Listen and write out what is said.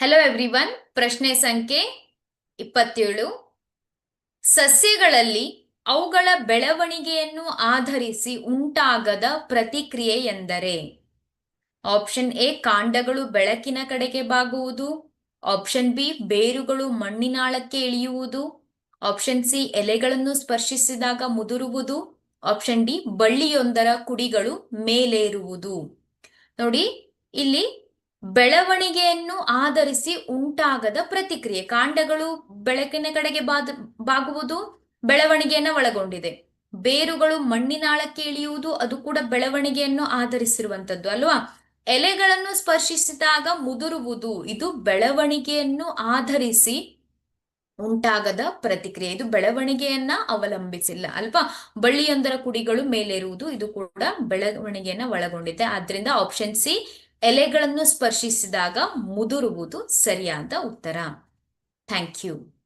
Hello everyone ಪ್ರಶ್ನೆ ಸಂಖ್ಯೆ ಇಪ್ಪತ್ತೇಳು. ಸಸ್ಯಗಳಲ್ಲಿ ಅವುಗಳ ಬೆಳವಣಿಗೆಯನ್ನು ಆಧರಿಸಿ ಉಂಟಾಗದ ಪ್ರತಿಕ್ರಿಯೆ ಎಂದರೆ ಆಪ್ಷನ್ ಎ ಕಾಂಡಗಳು ಬೆಳಕಿನ ಕಡೆಗೆ ಬಾಗುವುದು. ಆಪ್ಷನ್ ಬಿ ಬೇರುಗಳು ಮಣ್ಣಿನಾಳಕ್ಕೆ ಇಳಿಯುವುದು. ಆಪ್ಷನ್ ಸಿ ಎಲೆಗಳನ್ನು ಸ್ಪರ್ಶಿಸಿದಾಗ ಮುದುರುವುದು. Option D ಬಳ್ಳಿಯೊಂದರ ಕುಡಿಗಳು ಮೇಲೇರುವುದು. ನೋಡಿ, ಇಲ್ಲಿ ಬೆಳವಣಿಗೆಯನ್ನು ಆಧರಿಸಿ ಉಂಟಾಗದ ಪ್ರತಿಕ್ರಿಯೆ. ಕಾಂಡಗಳು ಬೆಳಕಿನ ಕಡೆಗೆ ಬಾಗುವುದು, ಬೆಳವಣಿಗೆಯನ್ನ ಒಳಗೊಂಡಿದೆ. ಬೇರುಗಳು ಮಣ್ಣಿನಾಳಕ್ಕೆ ಇಳಿಯುವುದು, ಅದು ಕೂಡ ಬೆಳವಣಿಗೆಯನ್ನು ಆಧರಿಸಿರುವಂತದ್ದು, ಅಲ್ವಾ? ಎಲೆಗಳನ್ನು ಸ್ಪರ್ಶಿಸಿದಾಗ ಮುದುರುವುದು, ಇದು ಬೆಳವಣಿಗೆಯನ್ನು ಆಧರಿಸಿ ಉಂಟಾಗದ ಪ್ರತಿಕ್ರಿಯೆ. ಇದು ಬೆಳವಣಿಗೆಯನ್ನ ಅವಲಂಬಿಸಿಲ್ಲ, ಅಲ್ವಾ? ಬಳ್ಳಿಯೊಂದರ ಕುಡಿಗಳು ಮೇಲೇರುವುದು, ಇದು ಕೂಡ ಬೆಳವಣಿಗೆಯನ್ನ ಒಳಗೊಂಡಿದೆ. ಆದ್ರಿಂದ ಆಪ್ಷನ್ ಸಿ ಎಲೆಗಳನ್ನು ಸ್ಪರ್ಶಿಸಿದಾಗ ಮುದುರುವುದು ಸರಿಯಾದ ಉತ್ತರ. Thank you